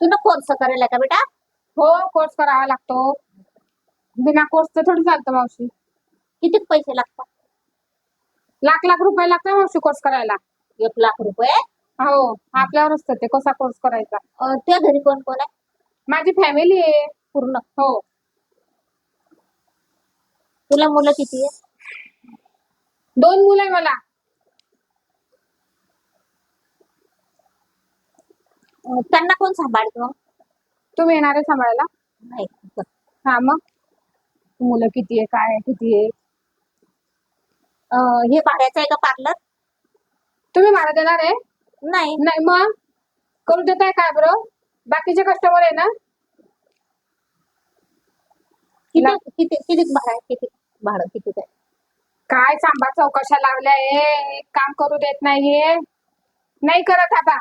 तुला कोर्स करायला का बेटा? हो कोर्स करावा लागतो. बिना कोर्सचं थोडी चालतं मावशी. किती पैसे लागतात? लाख लाख रुपये लागतात मावशी कोर्स करायला. एक लाख रुपये? हो आपल्यावर असतं ते. कसा कोर्स करायचा? अं, त्या घरी कोण कोण आहे? माझी फॅमिली आहे. पूर्ण? हो. तुला मुलं किती आहे? दोन मुलं आहे मला. त्यांना कोण सांभाळत तुम्ही येणार आहे सांभाळायला? नाही हा मग? मुलं किती आहे काय आहे, किती आहे? अं, हे भाड्याचं आहे का पार्लर? तुम्ही मला देणार आहे? नाही. नाही मग? करू देताय काय बरं? बाकीचे कस्टमर आहे ना? किती किती किती भाडं आहे? किती भाडं किती आहे काय सांबा चौकशा लावल्या आहे. काम करू देत नाहीये नाही करत आता.